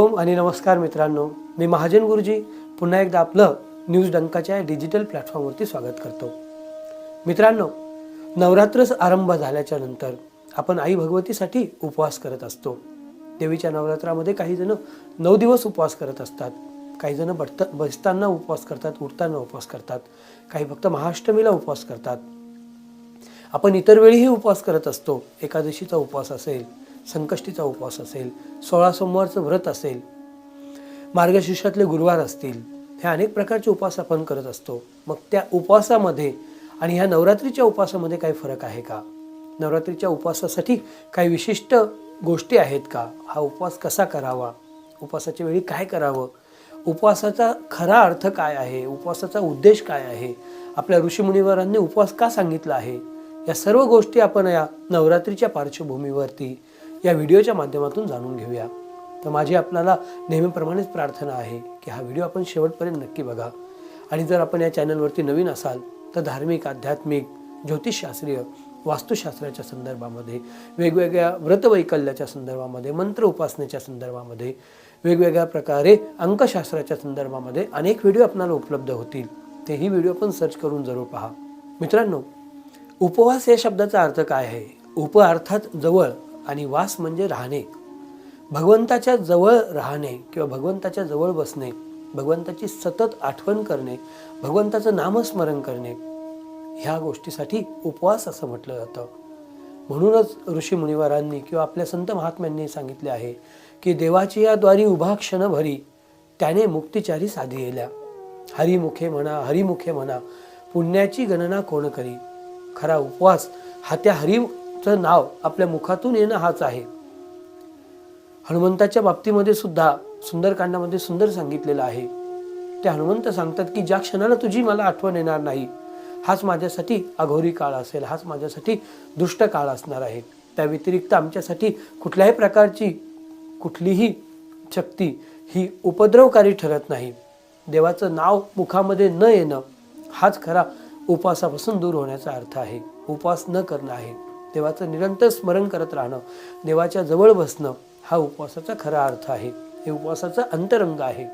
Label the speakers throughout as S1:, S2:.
S1: ओम आणि नमस्कार मित्रांनो. मी महाजन गुरुजी. पुन्हा एकदा आपलं न्यूज डंकाच्या डिजिटल प्लॅटफॉर्मवरती स्वागत करतो. मित्रांनो नवरात्रच आरंभ झाल्याच्यानंतर आपण आई भगवतीसाठी उपवास करत असतो. देवीच्या नवरात्रामध्ये काही जण नऊ दिवस उपवास करत असतात. काही जण बसता बसताना उपवास करतात उठताना उपवास करतात. काही फक्त महाअष्टमीला उपवास करतात. आपण इतर वेळीही उपवास करत असतो. एकादशीचा उपवास असेल संकष्टीचा उपवास असेल सोळा सोमवारचं व्रत असेल मार्गशीर्षातले गुरुवार असतील हे अनेक प्रकारचे उपवास आपण करत असतो. मग त्या उपवासामध्ये आणि ह्या नवरात्रीच्या उपवासामध्ये काही फरक आहे का? नवरात्रीच्या उपवासासाठी काही विशिष्ट गोष्टी आहेत का? हा उपवास कसा करावा? उपवासाच्या वेळी काय करावं? उपवासाचा खरा अर्थ काय आहे? उपवासाचा उद्देश काय आहे? आपल्या ऋषीमुनिवरांनी उपवास का सांगितला आहे? या सर्व गोष्टी आपण या नवरात्रीच्या पार्श्वभूमीवरती या व्हिडिओच्या माध्यमातून जाणून घेऊया. तर माझी आपल्याला नेहमीप्रमाणेच प्रार्थना आहे की हा व्हिडिओ आपण शेवटपर्यंत नक्की बघा. आणि जर आपण या चॅनलवरती नवीन असाल तर धार्मिक आध्यात्मिक ज्योतिषशास्त्रीय वास्तुशास्त्राच्या संदर्भामध्ये वेगवेगळ्या व्रतवैकल्याच्या संदर्भामध्ये मंत्र उपासनेच्या संदर्भामध्ये वेगवेगळ्या प्रकारे अंकशास्त्राच्या संदर्भामध्ये अनेक व्हिडिओ आपल्याला उपलब्ध होतील. तेही व्हिडिओ पण सर्च करून जरूर पहा. मित्रांनो उपवास या शब्दाचा अर्थ काय आहे? उप अर्थात जवळ आणि वास म्हणजे राहणे. भगवंताच्या जवळ राहणे किंवा भगवंताच्या जवळ बसणे भगवंताची सतत आठवण करणे भगवंताचं नामस्मरण करणे ह्या गोष्टीसाठी उपवास असं म्हटलं जातं. म्हणूनच ऋषी मुनिवारांनी किंवा आपल्या संत महात्म्यांनी सांगितले आहे की देवाची या द्वारी उभा क्षण भरी त्याने मुक्तिचारी साधी येल्या. हरिमुखे म्हणा हरिमुखे म्हणा पुण्याची गणना कोण करी? खरा उपवास हा त्या चं नाव आपल्या मुखातून येणं हाच आहे. हनुमंताच्या बाबतीमध्ये सुद्धा सुंदरकांडामध्ये सुंदर सांगितलेलं आहे. ते हनुमंत सांगतात की ज्या क्षणाला तुझी मला आठवण येणार नाही हाच माझ्यासाठी अघोरी काळ असेल हाच माझ्यासाठी दुष्ट काळ असणार आहे. त्या व्यतिरिक्त आमच्यासाठी कुठल्याही प्रकारची कुठलीही शक्ती ही उपद्रवकारी ठरत नाही. देवाचं नाव मुखामध्ये न येणं हाच खरा उपवासापासून दूर होण्याचा अर्थ आहे. उपवास न करणं आहे. देवाचं निरंतर स्मरण करत राहणं देवाच्या जवळ बसणं हा उपवासाचा खरा अर्थ आहे. हे उपवासाचा अंतरंग आहे.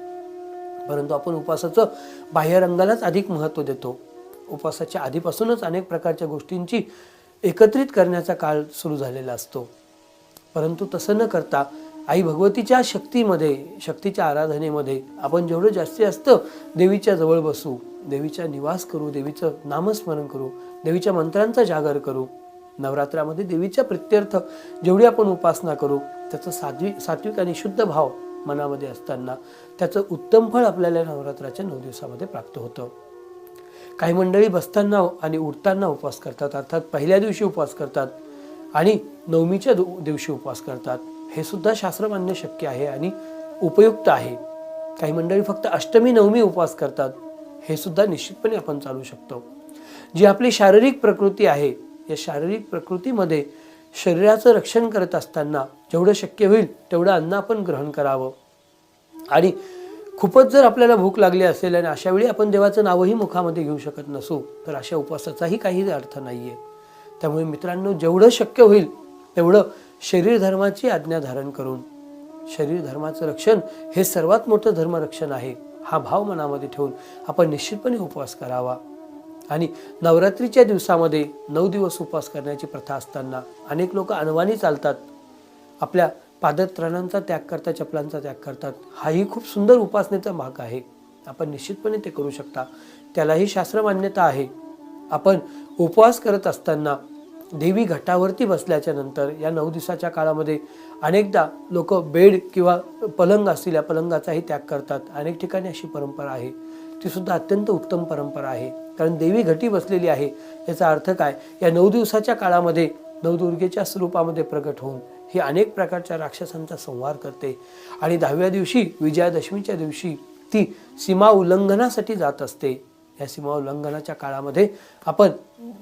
S1: परंतु आपण उपवासाचं बाह्यरंगालाच अधिक महत्त्व देतो. उपवासाच्या आधीपासूनच अनेक प्रकारच्या गोष्टींची एकत्रित करण्याचा काळ सुरू झालेला असतो. परंतु तसं न करता आई भगवतीच्या शक्तीमध्ये शक्तीच्या आराधनेमध्ये आपण जेवढं जास्तीत जास्त देवीच्या जवळ बसू देवीचा निवास करू देवीचं नामस्मरण करू देवीच्या मंत्रांचा जागर करू नवरात्रामध्ये देवीच्या प्रित्यर्थ जेवढी आपण उपासना करू त्याचं साध्वी सात्विक आणि शुद्ध भाव मनामध्ये असताना त्याचं उत्तम फळ आपल्याला नवरात्राच्या नऊ दिवसामध्ये प्राप्त होतं. काही मंडळी बसताना आणि उठताना उपवास करतात अर्थात पहिल्या दिवशी उपवास करतात आणि नवमीच्या दु- दिवशी उपवास करतात. हे सुद्धा शास्त्रमान्य शक्य आहे आणि उपयुक्त आहे. काही मंडळी फक्त अष्टमी नवमी उपवास करतात हे सुद्धा निश्चितपणे आपण चालू शकतो. जी आपली शारीरिक प्रकृती आहे या शारीरिक प्रकृतीमध्ये शरीराचं रक्षण करत असताना जेवढं शक्य होईल तेवढं अन्न आपण ग्रहण करावं. आणि खूपच जर आपल्याला भूक लागली असेल आणि अशा वेळी आपण देवाचं नावही मुखामध्ये घेऊ शकत नसू तर अशा उपवासाचाही काही अर्थ नाही आहे त्यामुळे मित्रांनो जेवढं शक्य होईल तेवढं शरीर धर्माची आज्ञा धारण करून शरीर धर्माचं रक्षण हे सर्वात मोठं धर्मरक्षण आहे हा भाव मनामध्ये ठेवून आपण निश्चितपणे उपवास करावा. आणि नवरात्रीच्या दिवसामध्ये नऊ दिवस उपवास करण्याची प्रथा असताना अनेक लोक अनवाणी चालतात. आपल्या पादत्राणांचा त्याग करतात चपलांचा त्याग करतात. हाही खूप सुंदर उपासनेचा भाग आहे. आपण निश्चितपणे ते करू शकता. त्यालाही शास्त्र मान्यता आहे. आपण उपवास करत असताना देवी घटावरती बसल्याच्या नंतर या नऊ दिवसाच्या काळामध्ये अनेकदा लोक बेड किंवा पलंग असतील या पलंगाचाही त्याग करतात. अनेक ठिकाणी अशी परंपरा आहे. ती सुद्धा अत्यंत उत्तम परंपरा आहे. कारण देवी घटी बसलेली आहे. याचा अर्थ काय? या नऊ दिवसाच्या काळामध्ये नवदुर्गेच्या स्वरूपामध्ये प्रकट होऊन ही अनेक प्रकारच्या राक्षसांचा संहार करते. आणि दहाव्या दिवशी विजयादशमीच्या दिवशी ती सीमा उल्लंघनासाठी जात असते. या सीमा उल्लंघनाच्या काळामध्ये आपण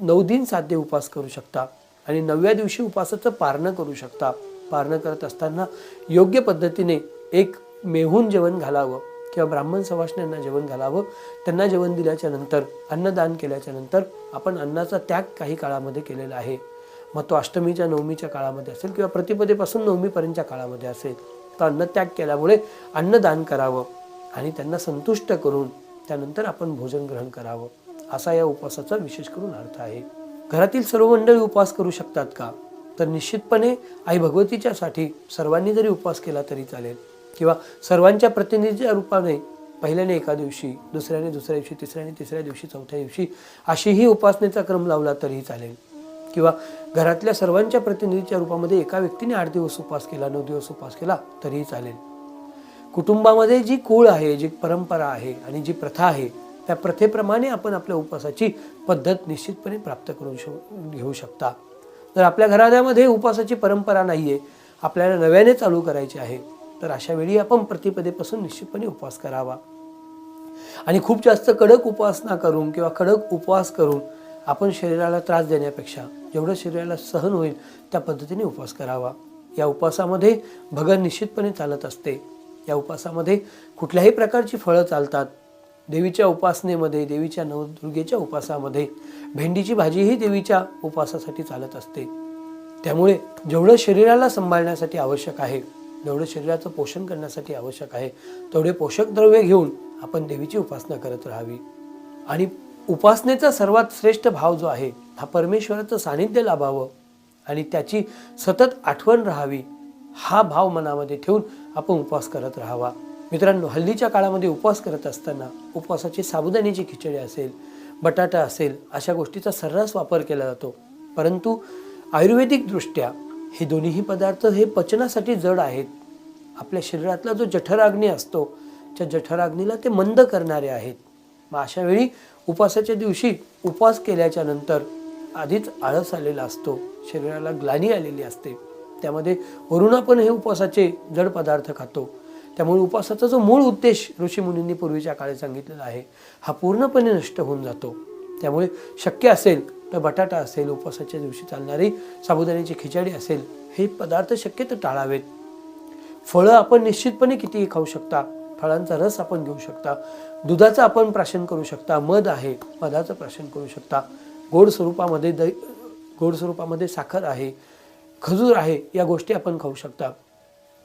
S1: नऊ दिन साध्य उपवास करू शकता आणि नवव्या दिवशी उपासाचं पारणं करू शकता. पारणं करत असताना योग्य पद्धतीने एक मेहून जेवण घालावं. किंवा ब्राह्मण सवाष्ण्यांना जेवण घालावं त्यांना जेवण दिल्याच्या नंतर अन्नदान केल्याच्यानंतर आपण अन्नाचा त्याग काही काळामध्ये केलेला आहे. मग तो अष्टमीच्या नवमीच्या काळामध्ये असेल किंवा प्रतिपदेपासून नवमीपर्यंतच्या काळामध्ये असेल तर अन्नत्याग केल्यामुळे अन्नदान करावं आणि त्यांना संतुष्ट करून त्यानंतर आपण भोजन ग्रहण करावं असा या उपवासाचा विशेष करून अर्थ आहे. घरातील सर्व मंडळी उपवास करू शकतात का? तर निश्चितपणे आई भगवतीच्यासाठी सर्वांनी जरी उपवास केला तरी चालेल. किंवा सर्वांच्या प्रतिनिधीच्या रूपाने पहिल्याने एका दिवशी दुसऱ्याने दुसऱ्या दिवशी तिसऱ्याने तिसऱ्या दिवशी चौथ्या दिवशी अशीही उपासनेचा क्रम लावला तरीही चालेल. किंवा घरातल्या सर्वांच्या प्रतिनिधीच्या रूपामध्ये एका व्यक्तीने आठ दिवस उपास केला नऊ दिवस उपास केला तरीही चालेल. कुटुंबामध्ये जी कुळ आहे जी परंपरा आहे आणि जी प्रथा आहे त्या प्रथेप्रमाणे आपण आपल्या उपवासाची पद्धत निश्चितपणे प्राप्त करून शो- घेऊ शकता. जर आपल्या घराण्यामध्ये उपवासाची परंपरा नाही आहे आपल्याला नव्याने चालू करायची आहे तर अशा वेळी आपण प्रतिपदेपासून निश्चितपणे उपवास करावा. आणि खूप जास्त कडक उपासना करून किंवा कडक उपवास करून आपण शरीराला त्रास देण्यापेक्षा जेवढं शरीराला सहन होईल त्या पद्धतीने उपवास करावा. या उपवासामध्ये भगन निश्चितपणे चालत असते. या उपवासामध्ये कुठल्याही प्रकारची फळं चालतात. देवीच्या उपासनेमध्ये देवीच्या नवदुर्गेच्या उपासामध्ये भेंडीची भाजीही देवीच्या उपवासासाठी चालत असते. त्यामुळे जेवढं शरीराला सांभाळण्यासाठी आवश्यक आहे जेवढं शरीराचं पोषण करण्यासाठी आवश्यक आहे तेवढे पोषक द्रव्य घेऊन आपण देवीची उपासना करत राहावी. आणि उपासनेचा सर्वात श्रेष्ठ भाव जो आहे हा परमेश्वराचं सानिध्य लाभावं आणि त्याची सतत आठवण राहावी हा भाव मनामध्ये ठेवून आपण उपवास करत राहावा. मित्रांनो हल्लीच्या काळामध्ये उपवास करत असताना उपवासाची साबुदाण्याची खिचडी असेल बटाटा असेल अशा गोष्टीचा सर्रास वापर केला जातो. परंतु आयुर्वेदिकदृष्ट्या हे दोन्हीही पदार्थ हे पचनासाठी जड आहेत. आपल्या शरीरातला जो जठराग्नी असतो त्या जठराग्नीला ते मंद करणारे आहेत. मग अशा वेळी उपवासाच्या दिवशी उपवास केल्याच्यानंतर आधीच आळस आलेला असतो शरीराला ग्लानी आलेली असते. त्यामध्ये वरुण आपण हे उपवासाचे जड पदार्थ खातो. त्यामुळे उपवासाचा जो मूळ उद्देश ऋषीमुनींनी पूर्वीच्या काळी सांगितलेला आहे हा पूर्णपणे नष्ट होऊन जातो. त्यामुळे शक्य असेल तर बटाटा असेल उपवासाच्या दिवशी चालणारी साबुदाण्याची खिचडी असेल हे पदार्थ शक्यतो टाळावेत. फळं आपण निश्चितपणे कितीही खाऊ शकता फळांचा रस आपण घेऊ शकता दुधाचं आपण प्राशन करू शकता मध आहे मधाचं प्राशन करू शकता. गोड स्वरूपामध्ये दही गोड स्वरूपामध्ये साखर आहे खजूर आहे या गोष्टी आपण खाऊ शकता.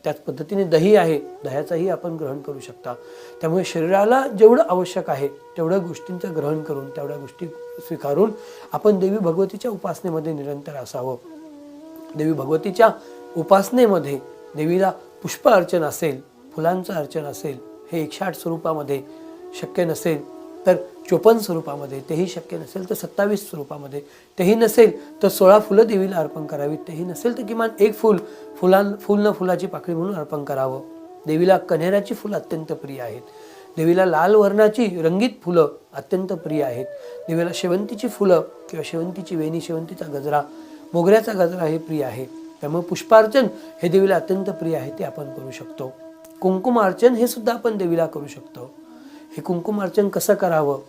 S1: त्याच पद्धतीने दही आहे दह्याचाही आपण ग्रहण करू शकता. त्यामुळे शरीराला जेवढं आवश्यक आहे तेवढ्या गोष्टींचं ग्रहण करून तेवढ्या गोष्टी स्वीकारून आपण देवी भगवतीच्या उपासनेमध्ये निरंतर असावं. देवी भगवतीच्या उपासनेमध्ये देवीला पुष्प अर्चन असेल फुलांचं अर्चन असेल हे एकशे आठ स्वरूपामध्ये शक्य नसेल तर चोपन्न स्वरूपामध्ये तेही शक्य नसेल तर सत्तावीस स्वरूपामध्ये तेही नसेल तर सोळा फुलं देवीला अर्पण करावीत तेही नसेल तर किमान एक फुल फुलां फुल न फुलाची पाकळी म्हणून अर्पण करावं. देवीला कन्हेराची फुलं अत्यंत प्रिय आहेत. देवीला लाल वर्णाची रंगीत फुलं अत्यंत प्रिय आहेत. देवीला शेवंतीची फुलं किंवा शेवंतीची वेणी शेवंतीचा गजरा मोगऱ्याचा गजरा हे प्रिय आहे. त्यामुळे पुष्पार्चन हे देवीला अत्यंत प्रिय आहे ते आपण करू शकतो. कुंकुमार्चन हे सुद्धा आपण देवीला करू शकतो. हे कुंकुमार्चन कसं करावं?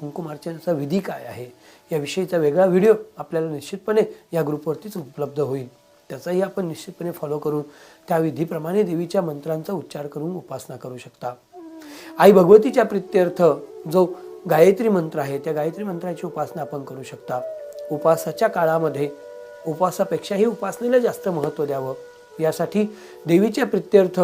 S1: कुंकुमार्चनाचा विधी काय आहे? याविषयीचा वेगळा व्हिडिओ आपल्याला निश्चितपणे या ग्रुपवरतीच उपलब्ध होईल. त्याचाही आपण निश्चितपणे फॉलो करून त्या विधीप्रमाणे देवीच्या मंत्रांचा उच्चार करून उपासना करू शकता. आई भगवतीच्या प्रित्यर्थ जो गायत्री मंत्र आहे त्या गायत्री मंत्राची उपासना आपण करू शकता. उपासाच्या काळामध्ये उपासापेक्षाही उपासनेला जास्त महत्त्व द्यावं. यासाठी देवीच्या प्रित्यर्थ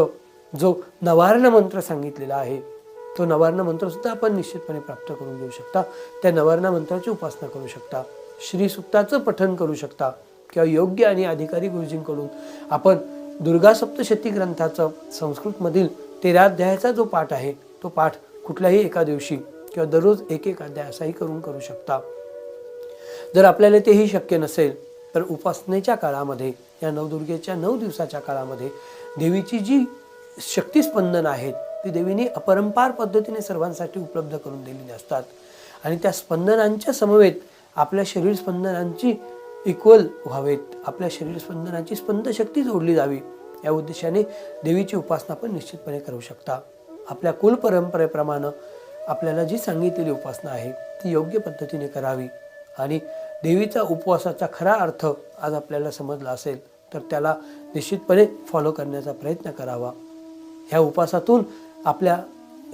S1: जो नवारण मंत्र सांगितलेला आहे तो नवारण मंत्रसुद्धा आपण निश्चितपणे प्राप्त करून घेऊ शकता. त्या नवारण मंत्राची उपासना करू शकता. श्री सुक्ताचं करू शकता. किंवा योग्य आणि अधिकारी गुरुजींकडून आपण दुर्गा सप्तशती ग्रंथाचं संस्कृतमधील तेराध्यायाचा जो पाठ आहे तो पाठ कुठल्याही एका दिवशी किंवा दररोज एक एक अध्याय असाही करून करू शकता. जर आपल्याला तेही शक्य नसेल तर उपासनेच्या काळामध्ये या नवदुर्गेच्या नऊ दिवसाच्या काळामध्ये देवीची जी शक्तिस्पंदन आहेत ती देवीने अपरंपार पद्धतीने सर्वांसाठी उपलब्ध करून दिलेली असतात. आणि त्या स्पंदनांच्या समवेत आपल्या शरीर स्पंदनांची इक्वल व्हावेत. आपल्या शरीर स्पंदनाची स्पंदशक्ती जोडली जावी या उद्देशाने देवीची उपासना पण निश्चितपणे करू शकता. आपल्या कुल परंपरेप्रमाणे आपल्याला जी सांगितलेली उपासना आहे ती योग्य पद्धतीने करावी. आणि देवीचा उपवासाचा खरा अर्थ आज आपल्याला समजला असेल तर त्याला निश्चितपणे फॉलो करण्याचा प्रयत्न करावा. ह्या उपासातून आपल्या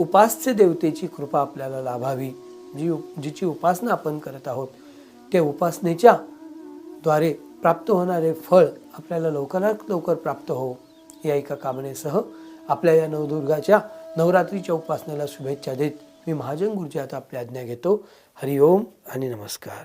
S1: उपास्य देवतेची कृपा आपल्याला लाभावी. जी जिची उपासना आपण करत आहोत त्या उपासनेच्या द्वारे प्राप्त होणारे फळ आपल्याला लवकरात लवकर प्राप्त हो या एका कामनेसह आपल्या या नवदुर्गाच्या नवरात्रीच्या उपासनेला शुभेच्छा देत मी महाजन गुरुजी आता आपली आज्ञा घेतो. हरिओम आणि नमस्कार.